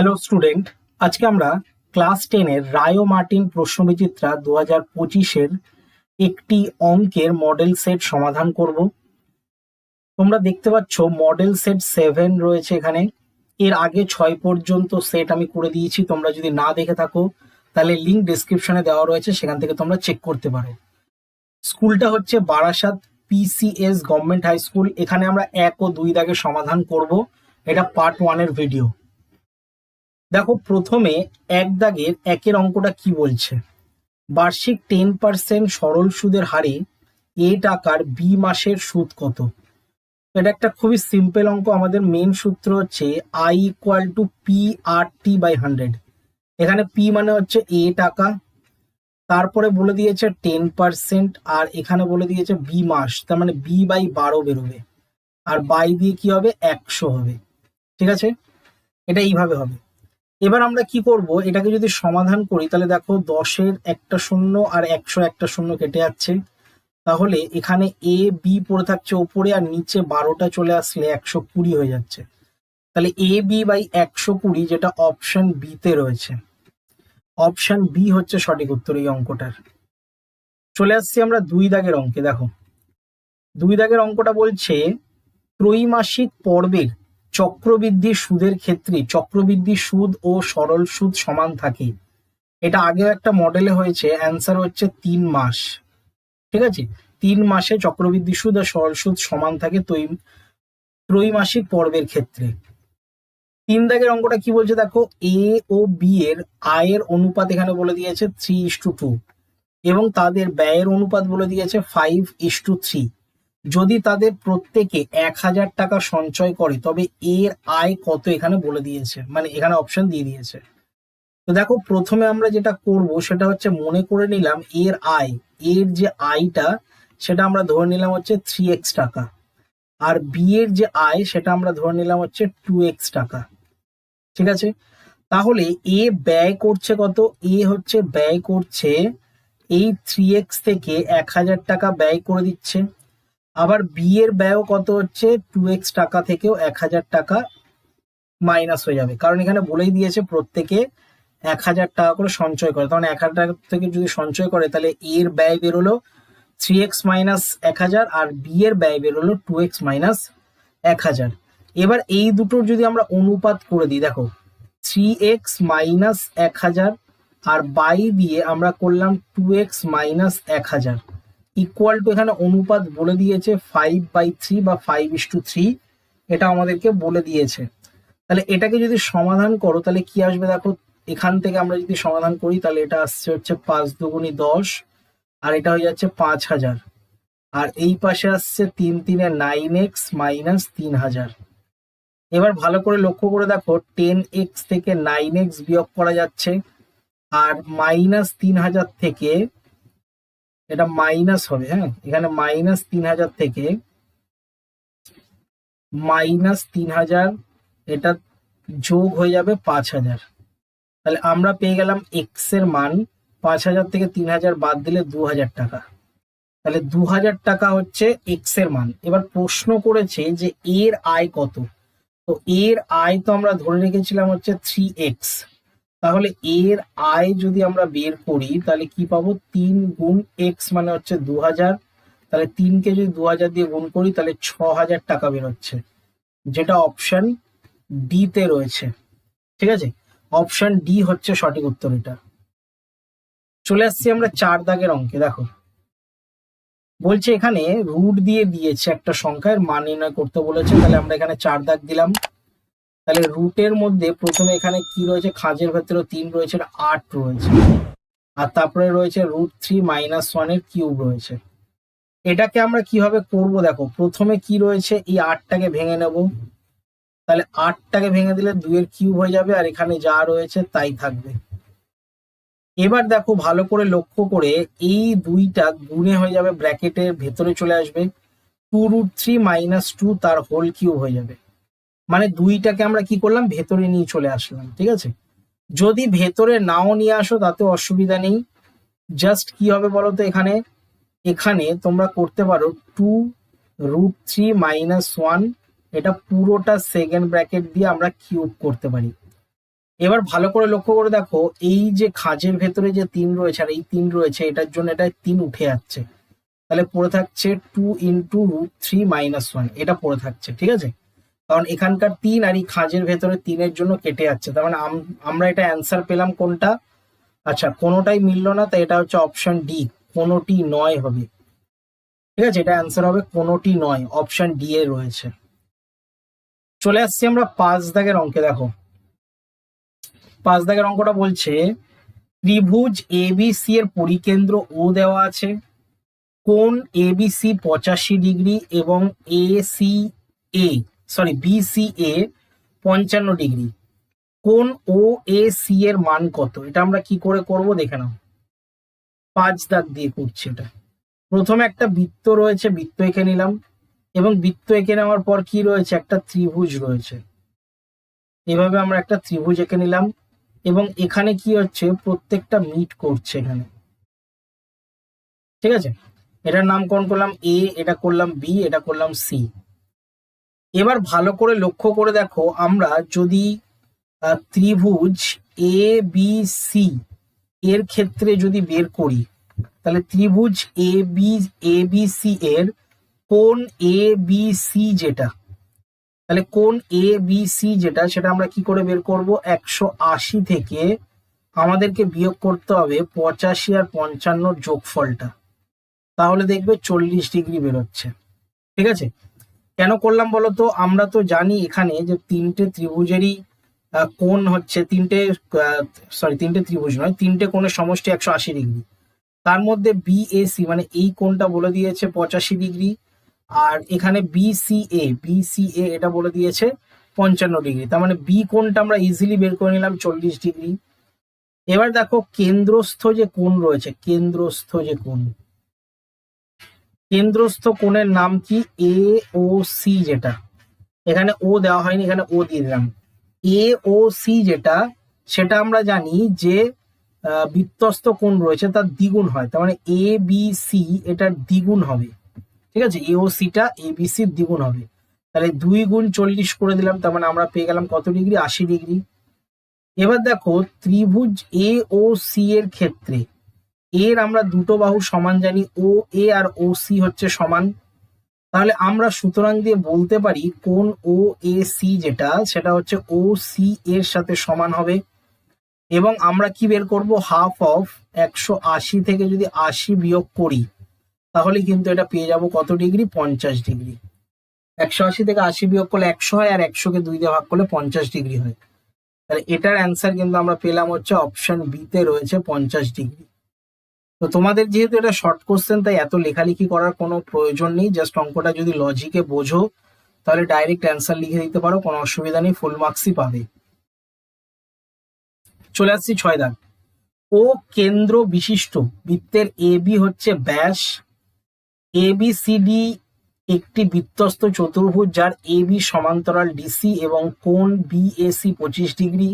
Hello student আজকে আমরা class টেনের রায়ো মার্টিন প্রশ্নবিচিত্রা দু হাজার পঁচিশের একটি অঙ্কের মডেল সেট সমাধান করব। তোমরা দেখতে পাচ্ছ মডেল সেট সেভেন রয়েছে এখানে। এর আগে ছয় পর্যন্ত সেট আমি করে দিয়েছি। তোমরা যদি না দেখে থাকো, তাহলে লিঙ্ক ডিসক্রিপশনে দেওয়া রয়েছে। সেখান থেকে তোমরা চেক করতে পারো। স্কুলটা হচ্ছে Barasat PCS government high school এখানে আমরা এক ও দুই দাগে সমাধান করব। এটা পার্ট ওয়ানের ভিডিও দেখো, প্রথমে এক দাগের একের অঙ্কটা কি বলছে? বার্ষিক টেন পার্সেন্ট সরল সুদের হারে এ টাকার বি মাসের সুদ কত? এটা একটা খুবই সিম্পল অঙ্ক। আমাদের মেন সূত্র হচ্ছে I equal to P R T by hundred এখানে পি মানে হচ্ছে এ টাকা, তারপরে বলে দিয়েছে টেন পার্সেন্ট আর এখানে বলে দিয়েছে বি মাস, তার মানে বি বাই বারো বেরোবে। আর বাই দিয়ে কি হবে? একশো হবে। ঠিক আছে? এটা এইভাবে হবে। এবার আমরা কি করব? এটাকে যদি সমাধান করি, তাহলে দেখো দশের একটা শূন্য আর একশো একটা শূন্য কেটে যাচ্ছে। তাহলে এখানে এ বি পড়ে থাকছে ওপরে আর নিচে বারোটা চলে আসলে একশো কুড়ি হয়ে যাচ্ছে। তাহলে এ বি বাই একশো কুড়ি, যেটা অপশন বিতে রয়েছে। অপশন বি হচ্ছে সঠিক উত্তর এই অঙ্কটার। চলে আসছি আমরা দুই দাগের অঙ্কে, দেখো। দুই দাগের অঙ্কটা বলছে ত্রৈমাসিক পর্বের চক্রবৃদ্ধি সুদের ক্ষেত্রে চক্রবৃদ্ধি সুদ ও সরল সুদ সমান থাকে। এটা আগেও একটা মডেলে হয়েছে অ্যান্সার হচ্ছে তিন মাস। ঠিক আছে? তিন মাসে চক্রবৃদ্ধি সুদ আর সরল সুদ সমান থাকে ত্রৈমাসিক পর্বের ক্ষেত্রে। তিন দাগের অঙ্কটা কি বলছে দেখো? এ ও বি এর আয়ের অনুপাত এখানে বলে দিয়েছে থ্রি ইস টু টু এবং তাদের ব্যয়ের অনুপাত বলে দিয়েছে ফাইভ ইস টু থ্রি যদি তাদের প্রত্যেকে এক হাজার টাকা সঞ্চয় করে, তবে এর আয় কত এখানে বলে দিয়েছে? মানে এখানে অপশন দিয়ে দিয়েছে। তো দেখো, প্রথমে আমরা যেটা করব, সেটা হচ্ছে মনে করে নিলাম এর আয়, এর যে আয়টা, সেটা আমরা ধরে নিলাম হচ্ছে থ্রি এক্স টাকা। আর বি এর যে আয়, সেটা আমরা ধরে নিলাম হচ্ছে টু এক্স টাকা। ঠিক আছে? তাহলে এ ব্যয় করছে কত? এ হচ্ছে, ব্যয় করছে এই থ্রি এক্স থেকে এক হাজার টাকা ব্যয় করে দিচ্ছে। আবার বি এর ব্যয়ও কত হচ্ছে? টু এক্স টাকা থেকেও এক হাজার টাকা মাইনাস হয়ে যাবে। কারণ এখানে বলেই দিয়েছে প্রত্যেকে এক হাজার টাকা করে সঞ্চয় করে। তখন এক হাজার টাকা থেকে যদি সঞ্চয় করে, তাহলে এর ব্যয় বেরোলো থ্রি এক্স মাইনাস এক হাজার আর বি এর ব্যয় বেরোলো টু এক্স মাইনাস এক হাজার। এবার এই দুটোর যদি আমরা অনুপাত করে দিই, দেখো থ্রি এক্স মাইনাস এক হাজার আর বাই দিয়ে আমরা করলাম টু এক্স মাইনাস এক হাজার। ইকুয়াল টু এখানে অনুপাত বলে দিয়েছে ফাইভ বাই থ্রি বা ফাইভ ইস টু থ্রি এটা আমাদেরকে বলে দিয়েছে। তাহলে এটাকে যদি সমাধান করো, তাহলে কি আসবে দেখো? এখান থেকে আমরা যদি সমাধান করি, তাহলে এটা আসছে হচ্ছে পাঁচ দুগুণি দশ, আর এটা হয়ে যাচ্ছে পাঁচ হাজার। আর এই পাশে আসছে তিন তিনে নাইন এক্স মাইনাস তিন হাজার। এবার ভালো করে লক্ষ্য করে দেখো টেন এক্স থেকে নাইন এক্স বিয়োগ করা যাচ্ছে, আর মাইনাস তিন হাজার থেকে এটা মাইনাস হবে হ্যাঁ? এখানে মাইনাস তিন হাজার থেকে মাইনাস তিন হাজার, এটা যোগ হয়ে যাবে পাঁচ হাজার। তাহলে আমরা পেয়ে গেলাম এক্সের মান, পাঁচ হাজার থেকে তিন হাজার বাদ দিলে দু হাজার টাকা। তাহলে দু হাজার টাকা হচ্ছে এক্সের মান। এবার প্রশ্ন করেছে যে এর আয় কত? তো এর আয় তো আমরা ধরে রেখেছিলাম হচ্ছে থ্রি এক্স তাহলে এর আয় যদি আমরা বের করি, তাহলে কি পাবো? তিন গুণ এক্স মানে হচ্ছে দু হাজার তাহলে তিনকে যদি দু হাজার দিয়ে গুণ করি, তাহলে ছ হাজার টাকা বেরোচ্ছে যেটা অপশন ডি তে রয়েছে। ঠিক আছে? অপশন ডি হচ্ছে সঠিক উত্তর এটা। চলে আসছি আমরা চার দাগের অঙ্কে, দেখো। বলছে এখানে রুট দিয়ে দিয়েছে একটা সংখ্যার মান নির্ণয় করতে বলেছে। তাহলে আমরা এখানে চার দাগ দিলাম। তাহলে রুটের মধ্যে প্রথমে এখানে কি রয়েছে? খাঁজের ভেতরে তিন রয়েছে আট রয়েছে। আর তারপরে রয়েছে রুট থ্রি মাইনাস ওয়ানের কিউব রয়েছে। এটাকে আমরা কীভাবে করব দেখো, প্রথমে কি রয়েছে? এই আটটাকে ভেঙে নেব। তাহলে আটটাকে ভেঙে দিলে দুইয়ের কিউব হয়ে যাবে, আর এখানে যা রয়েছে তাই থাকবে। এবার দেখো, ভালো করে লক্ষ্য করে এই দুইটা গুণে হয়ে যাবে ব্র্যাকেটের ভেতরে চলে আসবে। Two root three minus two তার হোল কিউব হয়ে যাবে। মানে দুইটাকে আমরা কি করলাম? ভেতরে নিয়ে চলে আসলাম, ঠিক আছে? যদি ভেতরে নাও নিয়ে আসো, তাতে অসুবিধা নেই। জাস্ট কি হবে বলো তো এখানে? এখানে তোমরা করতে পারো two root three minus one এটা পুরোটা সেকেন্ড ব্র্যাকেট দিয়ে আমরা কিউব করতে পারি। এবার ভালো করে লক্ষ্য করে দেখো, এই যে খাঁজের ভেতরে যে তিন রয়েছে, আর এই তিন রয়েছে, এটার জন্য এটা তিন উঠে যাচ্ছে। তাহলে পড়ে থাকছে two into root three minus one এটা পড়ে থাকছে, ঠিক আছে? কারণ এখানকার তিন আর এই খাঁজের ভেতরে তিনের জন্য কেটে যাচ্ছে। তার মানে আম- আমরা এটা অ্যান্সার পেলাম কোনটা? আচ্ছা কোনোটাই মিললো না, তাই এটা হচ্ছে অপশন ডি কোনোটি নয় হবে। ঠিক আছে, এটা অ্যান্সার হবে কোনোটি নয় অপশন ডি এ রয়েছে। চলে আসছি আমরা পাঁচ দাগের অঙ্কে, দেখো। পাঁচ দাগের অঙ্কটা বলছে, ত্রিভুজ এবিসি এর পরিকেন্দ্র ও দেওয়া আছে, কোণ এবিসি পঁচাশি ডিগ্রি এবং A C A sorry BC A পঞ্চান্ন ডিগ্রি। কোন ও এ সি এর মান কত? এটা আমরা কি করে করব? দেখে নাও। পাঁচ দাগ দিয়ে করছি এটা। প্রথমে একটা বৃত্ত রয়েছে, বৃত্ত এঁকে নিলাম। এবং বৃত্ত এঁকে নেওয়ার পর কি রয়েছে? একটা ত্রিভুজ রয়েছে। এভাবে আমরা একটা ত্রিভুজ এঁকে নিলাম। এবং এখানে কি হচ্ছে? প্রত্যেকটা মিট করছে এখানে। ঠিক আছে? এটার নামকরণ করলাম? এ এটা করলাম বি এটা করলাম সি এবার ভালো করে লক্ষ্য করে দেখো, আমরা যদি ত্রিভুজ এ বি সি এর ক্ষেত্রে যদি বের করি, তাহলে ত্রিভুজ A B A B C এর কোন এ বি সি যেটা, তাহলে কোন এ বি সি যেটা, সেটা আমরা কি করে বের করব? একশো আশি থেকে আমাদেরকে বিয়োগ করতে হবে পঁচাশি আর পঞ্চান্নর যোগফলটা। তাহলে দেখবে চল্লিশ ডিগ্রি বেরোচ্ছে। ঠিক আছে? কেন করলাম বলতো? আমরা তো জানি এখানে যে তিনটে ত্রিভুজেরই কোণ হচ্ছে, তিনটে সরি তিনটে ত্রিভুজ নয়, তিনটে কোণের সমষ্টি একশো আশি ডিগ্রি। তার মধ্যে বিএসি মানে এই কোণটা বলে দিয়েছে পঁচাশি ডিগ্রি, আর এখানে বিসিএ বিসিএ এটা বলে দিয়েছে পঞ্চান্ন ডিগ্রি। তার মানে বি কোণটা আমরা ইজিলি বের করে নিলাম চল্লিশ ডিগ্রি। এবার দেখো, কেন্দ্রস্থ যে কোণ রয়েছে, কেন্দ্রস্থ যে কোণ কেন্দ্রস্থ কোণের নাম কি? এ ও সি যেটা। এখানে ও দেওয়া হয়নি, এখানে ও দিয়ে দিলাম। এ ও সি যেটা, সেটা আমরা জানি যে বৃত্তস্থ কোণ রয়েছে, তার দ্বিগুণ হয়। তার মানে এ বি সি এটার দ্বিগুণ হবে। ঠিক আছে? এ ও সিটা এ বি সির দ্বিগুণ হবে। তাহলে দুই গুণ চল্লিশ করে দিলাম, তার মানে আমরা পেয়ে গেলাম কত ডিগ্রি? আশি ডিগ্রি। এবার দেখো, ত্রিভুজ এ ও সি এর ক্ষেত্রে এর আমরা দুটো বাহু সমান জানি ও এ আর ও সি হচ্ছে সমান। তাহলে আমরা সুতরাং দিয়ে বলতে পারি কোন ও এ সি যেটা, সেটা হচ্ছে ও সি এর সাথে সমান হবে। এবং আমরা কি বের করব? হাফ অফ একশো আশি থেকে যদি আশি বিয়োগ করি, তাহলে কিন্তু এটা পেয়ে যাব কত ডিগ্রি? পঞ্চাশ ডিগ্রি। একশো আশি থেকে আশি বিয়োগ করলে একশো হয়, আর একশোকে দুই দিয়ে ভাগ করলে পঞ্চাশ ডিগ্রি হয়। তাহলে এটার অ্যান্সার কিন্তু আমরা পেলাম হচ্ছে অপশন বিতে রয়েছে পঞ্চাশ ডিগ্রি। তো তোমাদের যেহেতু এটা শর্ট কোশ্চেন তাই এত লেখালেখি করার কোনো প্রয়োজন নেই। জাস্ট অঙ্কটা যদি লজিকে বোঝো, তাহলে ডাইরেক্ট অ্যান্সার লিখে দিতে পারো, কোনো অসুবিধা নেই ফুল মার্কসই পাবে। চলে আসছি ছয় দাগ। ও কেন্দ্র বিশিষ্ট বৃত্তের এ বি হচ্ছে ব্যাস। এ বি সি ডি একটি বৃত্তস্ত চতুর্ভুজ যার এ বি সমান্তরাল ডিসি এবং কোণ বিএসি পঁচিশ ডিগ্রি।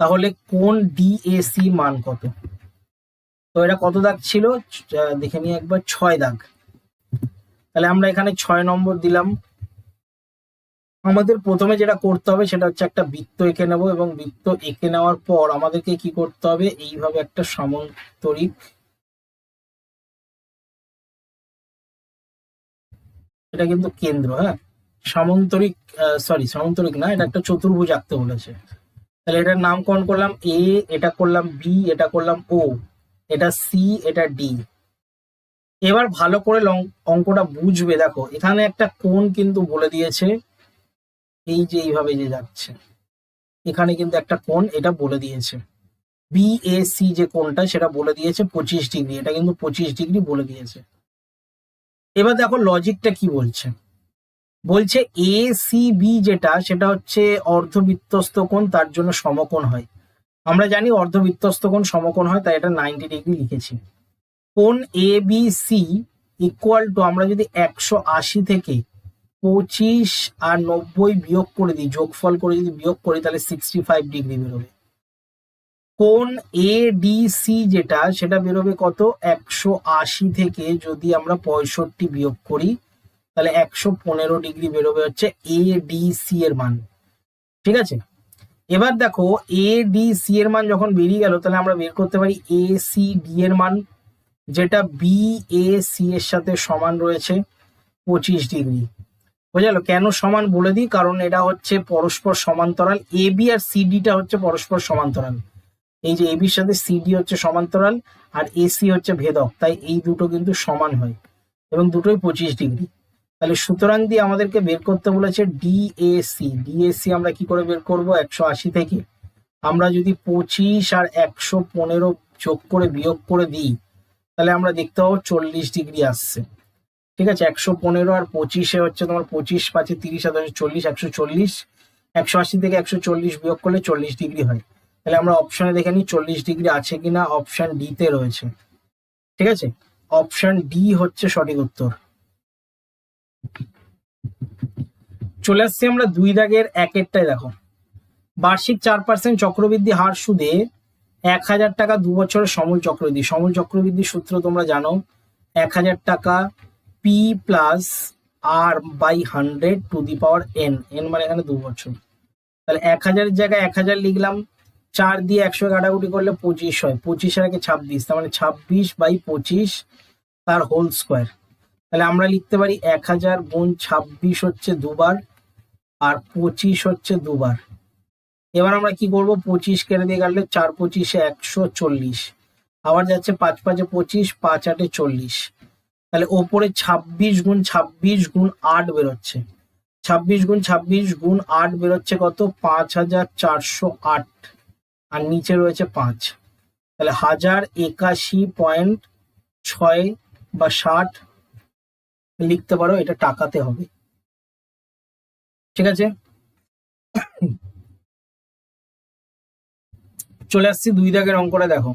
তাহলে কোণ ডিএসি মান কত? তো এটা কত দাগ ছিল? দেখে নিই একবার, ছয় দাগ। তাহলে আমরা এখানে ছয় নম্বর দিলাম। আমাদের প্রথমে যেটা করতে হবে, সেটা হচ্ছে একটা বৃত্ত এঁকে নেব এবং বৃত্ত এঁকে নেওয়ার পর আমাদেরকে কি করতে হবে? এইভাবে একটা সমান্তরিক এটা কিন্তু কেন্দ্র হ্যাঁ? সামন্তরিক সরি সামন্তরিক না, এটা একটা চতুর্ভুজ আঁকতে বলেছে। তাহলে এটার নামকরণ করলাম? এ, এটা করলাম বি, এটা করলাম ও। এটা সি এটা ডি এবার ভালো করে অঙ্কটা বুঝবে, দেখো, এখানে একটা কোণ কিন্তু বলে দিয়েছে, এই যে এইভাবে যে যাচ্ছে। এখানে কিন্তু একটা কোণ, এটা বলে দিয়েছে। বিএসি যে কোণটা, সেটা বলে দিয়েছে পঁচিশ ডিগ্রি, এটা কিন্তু পঁচিশ ডিগ্রি বলে দিয়েছে। এবার দেখো লজিকটা কি বলছে? বলছে এ সি বি যেটা, সেটা হচ্ছে অর্ধবৃত্তস্থ কোণ, তার জন্য সমকোণ হয়। আমরা জানি অর্ধবৃত্তস্থ কোণ সমকোণ হয়, তাই এটা নাইনটি ডিগ্রি লিখেছি। কোণ A B C equal to আমরা যদি একশো আশি থেকে পঁচিশ আর নব্বই বিয়োগ করে দিই, যোগফল করে যদি বিয়োগ করি, তাহলে সিক্সটি ফাইভ ডিগ্রি বেরোবে। কোন এ ডি সি যেটা, সেটা বেরোবে কত? একশো আশি থেকে যদি আমরা পঁয়ষট্টি বিয়োগ করি, তাহলে একশো পনেরো ডিগ্রি বেরোবে হচ্ছে এ ডি সি এর মান। ঠিক আছে? এবার দেখো এ ডি সি এর মান যখন বেরিয়ে গেল, তাহলে আমরা বের করতে পারি এ সি ডি এর মান, যেটা বি এ সি এর সাথে সমান রয়েছে পঁচিশ ডিগ্রি। বোঝা গেল কেন সমান বলে দিই? কারণ এটা হচ্ছে পরস্পর সমান্তরাল। এ বি আর সিডিটা হচ্ছে পরস্পর সমান্তরাল। এই যে এবির সাথে সিডি হচ্ছে সমান্তরাল, আর এসি হচ্ছে ভেদক। তাই এই দুটো কিন্তু সমান হয়। এবং দুটোই পঁচিশ ডিগ্রি। তাহলে সুতরাং দিয়ে আমাদেরকে বের করতে বলেছে ডিএসি ডিএসি আমরা কি করে বের করব? একশো আশি থেকে। আমরা যদি পঁচিশ আর একশো পনেরো যোগ করে বিয়োগ করে দিই, তাহলে আমরা দেখতে পাবো চল্লিশ ডিগ্রি আসছে। ঠিক আছে? একশো পনেরো আর পঁচিশে হচ্ছে তোমার পঁচিশ, পাঁচে তিরিশ আর দশে চল্লিশ, একশো চল্লিশ। একশো আশি থেকে একশো চল্লিশ বিয়োগ করলে চল্লিশ ডিগ্রি হয়। তাহলে আমরা অপশনে দেখে নিই চল্লিশ ডিগ্রি আছে কিনা। অপশন ডি তে রয়েছে। ঠিক আছে? অপশন ডি হচ্ছে সঠিক উত্তর। চলে আসছি আমরা দুই দাগের একেরটাই দেখো। বার্ষিক চার পার্সেন্ট চক্রবৃদ্ধি হার সুদে এক হাজার টাকা দু বছরের সমল চক্রবৃদ্ধি। সমল চক্রবৃদ্ধি সূত্র তোমরা জানো, এক হাজার টাকা P plus R by hundred to the power N N মানে এখানে দু বছর। তাহলে এক হাজারের জায়গায় এক হাজার লিখলাম, চার দিয়ে একশো কাটাকুটি করলে পঁচিশ হয়। পঁচিশের আগে ছাব্বিশ, তার মানে ছাব্বিশ বাই পঁচিশ তার হোল স্কোয়ার তাহলে আমরা লিখতে পারি এক হাজার গুণ ছাব্বিশ হচ্ছে দুবার আর পঁচিশ হচ্ছে দুবার। এবার আমরা কি করব? পঁচিশ কেটে দিয়ে কাটলে চার পঁচিশে একশো চল্লিশ। আবার যাচ্ছে পাঁচ পাঁচে পঁচিশ, পাঁচ আটে চল্লিশ। তাহলে ওপরে ছাব্বিশ গুণ ছাব্বিশ গুণ আট বেরোচ্ছে। ছাব্বিশ গুণ ছাব্বিশ গুণ আট বেরোচ্ছে কত? পাঁচ হাজার চারশো আট। আর নিচে রয়েছে পাঁচ। তাহলে হাজার একাশি পয়েন্ট ছয় বা ষাট লিখতে পারো, এটা টাকাতে হবে। ঠিক আছে? চলে আসছি দুই দাগের অঙ্কটা দেখো।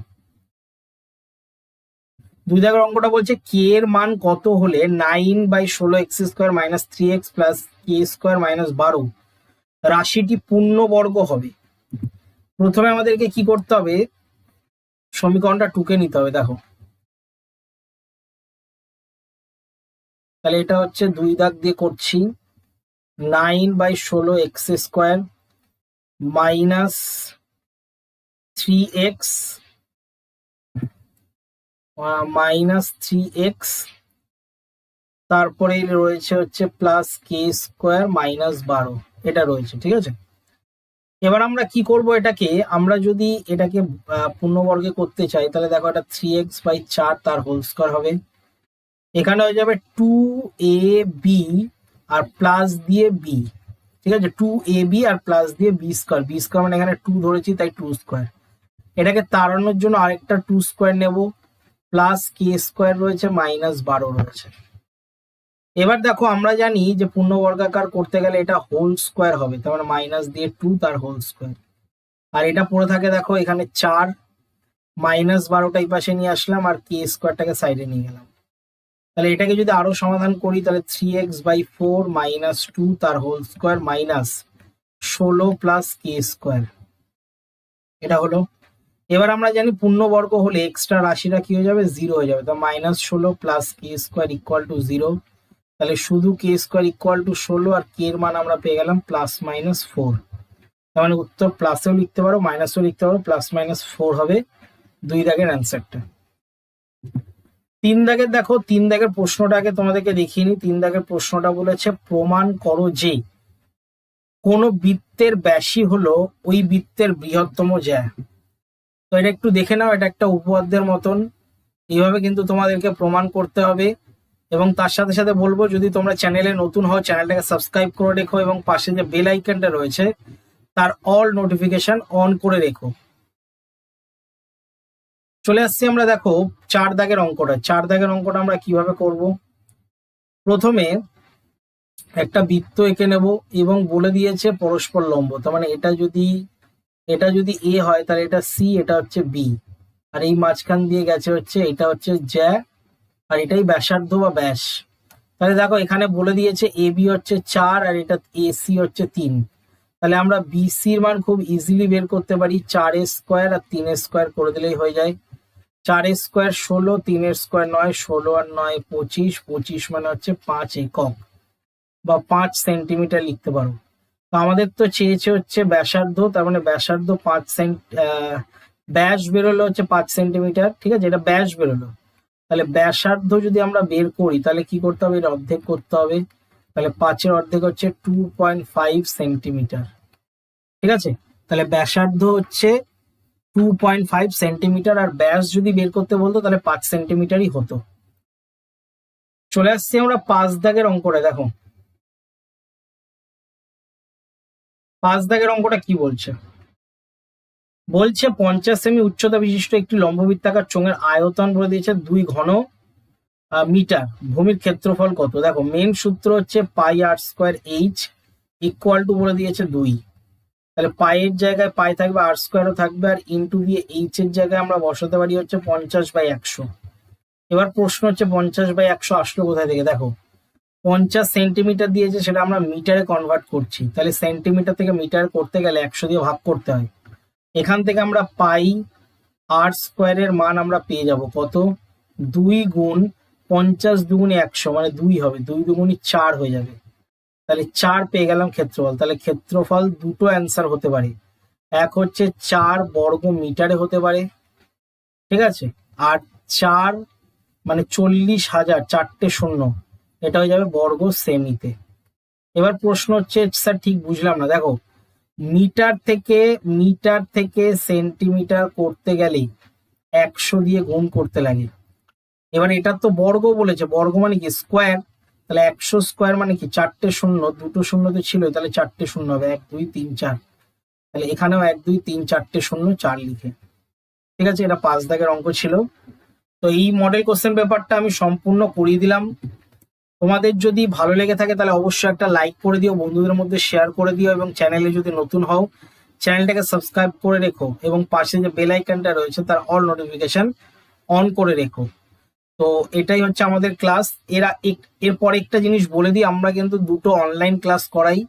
দুই দাগের অঙ্কটা বলছে কে এর মান কত হলে নাইন বাই ষোলো X square minus three X plus K square minus বারো রাশিটি পূর্ণবর্গ হবে। প্রথমে আমাদেরকে কি করতে হবে? সমীকরণটা টুকে নিতে হবে, দেখো। তাহলে এটা হচ্ছে দুই দাগ দিয়ে করছি। নাইন বাই ষোলো x square minus three x minus three x. তারপরে রয়েছে হচ্ছে প্লাস কে স্কোয়ার মাইনাস বারো। এটা রয়েছে, ঠিক আছে? এবার আমরা কি করব এটাকে? আমরা যদি এটাকে পূর্ণবর্গে করতে চাই, তাহলে দেখো এটা থ্রি এক্স বাই চার, তার হোল স্কোয়ার হবে। এখানে হয়ে যাবে টু এ বি আর প্লাস দিয়ে বি ঠিক আছে? টু এ বি আর প্লাস দিয়ে বি স্কোয়ার বি স্কোয়ার মানে এখানে টু ধরেছি, তাই টু স্কোয়ার এটাকে তাড়ানোর জন্য আরেকটা টু স্কোয়ার নেব প্লাস কে স্কোয়ার রয়েছে মাইনাস বারো রয়েছে। এবার দেখো, আমরা জানি যে পূর্ণবর্গাকার করতে গেলে এটা হোল স্কোয়ার হবে, তার মানে মাইনাস দিয়ে টু তার হোল স্কোয়ার আর এটা পড়ে থাকে দেখো, এখানে চার মাইনাস বারোটা এই পাশে নিয়ে আসলাম, আর কে স্কোয়ারটাকে সাইডে নিয়ে গেলাম। তাহলে এটাকে যদি আরও সমাধান করি, তাহলে three x by four minus two তার হোল স্কোয়ার মাইনাস ষোলো প্লাস কে স্কোয়ার এটা হলো। এবার আমরা জানি পূর্ণবর্গ হলে এক্সট্রা রাশিটা কি হয়ে যাবে? জিরো হয়ে যাবে। তো মাইনাস ষোলো plus k square equal to zero তাহলে শুধু কে স্কোয়ার ইকুয়াল টু ষোলো আর কে এর মান আমরা পেয়ে গেলাম প্লাস মাইনাস ফোর তার মানে উত্তর প্লাসেও লিখতে পারো মাইনাসও লিখতে পারো প্লাস মাইনাস ফোর হবে। দুই দাগের অ্যান্সারটা তিন দাগের দেখো, তিন দাগের প্রশ্নটাকে তোমাদেরকে দেখিয়ে তিন দাগের প্রশ্নটা বলেছে, প্রমাণ করো যে কোন বৃত্তের ব্যাসী হলো ওই বৃত্তের বৃহত্তম জ্যা তো এটা একটু দেখে নাও, এটা একটা উপপাদ্যের মতন। এইভাবে কিন্তু তোমাদেরকে প্রমাণ করতে হবে। এবং তার সাথে সাথে বলব, যদি তোমরা চ্যানেলে নতুন হও, চ্যানেলটাকে সাবস্ক্রাইব করে রেখো এবং পাশে যে বেল আইকনটা রয়েছে, তার অল নোটিফিকেশন অন করে রেখো। চলে আসছি আমরা দেখো চার দাগের অঙ্কটা। চার দাগের অঙ্কটা আমরা কীভাবে করব? প্রথমে একটা বৃত্ত এঁকে নেব এবং বলে দিয়েছে পরস্পর লম্ব। তার মানে এটা যদি এটা যদি এ হয়, তাহলে এটা সি এটা হচ্ছে বি আর এই মাঝখান দিয়ে গেছে হচ্ছে, এটা হচ্ছে জ্যা, আর এটাই ব্যাসার্ধ বা ব্যাস। তাহলে দেখো এখানে বলে দিয়েছে এ বি হচ্ছে চার, আর এটা এ সি হচ্ছে তিন। তাহলে আমরা বিসির মান খুব ইজিলি বের করতে পারি। চার স্কোয়ার আর তিন স্কোয়ার করে দিলেই হয়ে যায়। চার স্কোয়ার ষোলো তিনের স্কোয়ার নয়, ষোলো আর নয় পঁচিশ পঁচিশ মানে হচ্ছে পাঁচ একক বা পাঁচ সেন্টিমিটার লিখতে পারো। তো আমাদের তো চেয়েছে হচ্ছে ব্যাসার্ধ, তার মানে ব্যাসার্ধ পাঁচ সেন্ট ব্যাস বেরোলো হচ্ছে পাঁচ সেন্টিমিটার, ঠিক আছে? এটা ব্যাস বেরোলো। তাহলে ব্যাসার্ধ যদি আমরা বের করি, তাহলে কি করতে হবে? এর অর্ধেক করতে হবে। তাহলে পাঁচের অর্ধেক হচ্ছে টু পয়েন্ট ফাইভ সেন্টিমিটার। ঠিক আছে? তাহলে ব্যাসার্ধ হচ্ছে টু পয়েন্ট ফাইভ সেন্টিমিটার আর ব্যাস যদি বের করতে বলতো, তাহলে পাঁচ সেন্টিমিটারই হতো। চলে আসছি আমরা পাঁচ দাগের অঙ্কটা, দেখো। পাঁচ দাগের অঙ্কটা কি বলছে? বলছে পঞ্চাশ সেমি উচ্চতা বিশিষ্ট একটি লম্ববৃত্তাকার চোঙের আয়তন বলে দিয়েছে দুই ঘন মিটার। ভূমির ক্ষেত্রফল কত? দেখো মেন সূত্র হচ্ছে pi r square h equal to বলে দিয়েছে দুই। তাহলে পায়ের জায়গায় পাই থাকবে আর স্কোয়ারও থাকবে, আর ইন্টু দিয়ে এইচ এর জায়গায় আমরা বসাতে পারি হচ্ছে পঞ্চাশ বাই একশো। এবার প্রশ্ন হচ্ছে পঞ্চাশ বাই একশো আসলো কোথায় থেকে? দেখো, পঞ্চাশ সেন্টিমিটার দিয়েছে, সেটা আমরা মিটারে কনভার্ট করছি। তাহলে সেন্টিমিটার থেকে মিটার করতে গেলে একশো দিয়ে ভাগ করতে হয়। এখান থেকে আমরা পাই আর স্কোয়ারের মান আমরা পেয়ে যাব কত? দুই গুণ পঞ্চাশ দুগুণে একশো মানে দুই হবে, দুই দুগুণই চার হয়ে যাবে। তাহলে চার পেয়ে গেলাম ক্ষেত্রফল। তাহলে ক্ষেত্রফল দুটো অ্যান্সার হতে পারে। এক হচ্ছে চার বর্গ মিটারে হতে পারে। ঠিক আছে? আর চার মানে চল্লিশ হাজার চারটে শূন্য। এটা হয়ে যাবে বর্গ সেমিতে এবার প্রশ্ন হচ্ছে স্যার ঠিক বুঝলাম না। দেখো মিটার থেকে মিটার থেকে সেন্টিমিটার করতে গেলেই একশো দিয়ে গুণ করতে লাগে। এবার এটার তো বর্গ বলেছে। বর্গ মানে কি? স্কোয়ার তাহলে একশো স্কোয়ার মানে কি? চারটে শূন্য, দুটো শূন্য তো ছিল, তাহলে চারটে শূন্য হবে। এক, দুই, তিন, চার। তাহলে এখানেও এক, দুই, তিন, চারটে শূন্য, চার লিখে। ঠিক আছে, এটা পাঁচ দাগের অঙ্ক ছিল। তো এই মডেল কোশ্চেন পেপারটা আমি সম্পূর্ণ করিয়ে দিলাম। তোমাদের যদি ভালো লেগে থাকে, তাহলে অবশ্যই একটা লাইক করে দিও, বন্ধুদের মধ্যে শেয়ার করে দিও, এবং চ্যানেলে যদি নতুন হও চ্যানেলটাকে সাবস্ক্রাইব করে রেখো, এবং পাশে যে বেল রয়েছে, তার অল নোটিফিকেশন অন করে রেখো। তো এটাই হচ্ছে আমাদের ক্লাস এরা এরপর একটা জিনিস বলে দিই, আমরা কিন্তু দুটো অনলাইন ক্লাস করাই।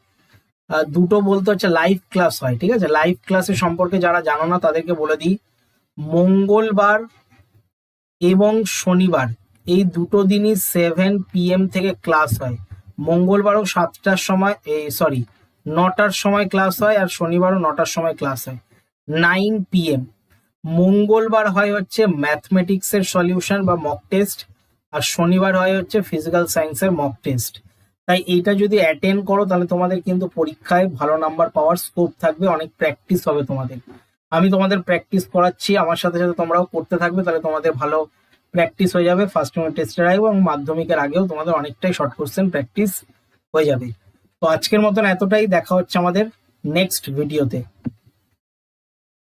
দুটো বলতে হচ্ছে লাইভ ক্লাস হয়, ঠিক আছে? লাইভ ক্লাসের সম্পর্কে যারা জানো না, তাদেরকে বলে দিই। মঙ্গলবার এবং শনিবার, এই দুটো দিনই সেভেন পিএম থেকে ক্লাস হয়। মঙ্গলবারও সাতটার সময়, এই সরি নটার সময় ক্লাস হয় আর শনিবারও নটার সময় ক্লাস হয়। নাইন পিএম মঙ্গলবার হয় হচ্ছে ম্যাথমেটিক্সের সলিউশন বা মক টেস্ট আর শনিবার হয় হচ্ছে ফিজিক্যাল সায়েন্সের মক টেস্ট তাই এইটা যদি অ্যাটেন্ড করো, তাহলে তোমাদের কিন্তু পরীক্ষায় ভালো নাম্বার পাওয়ার স্কোপ থাকবে, অনেক প্র্যাকটিস হবে তোমাদের। আমি তোমাদের প্র্যাকটিস করাচ্ছি, আমার সাথে সাথে তোমরাও করতে থাকবে, তাহলে তোমাদের ভালো প্র্যাকটিস হয়ে যাবে। ফার্স্ট ইউনিট টেস্টের আগে এবং মাধ্যমিকের আগেও তোমাদের অনেকটাই শর্ট কোশ্চেন প্র্যাকটিস হয়ে যাবে। তো আজকের মতন এতটাই, দেখা হচ্ছে আমাদের নেক্সট ভিডিওতে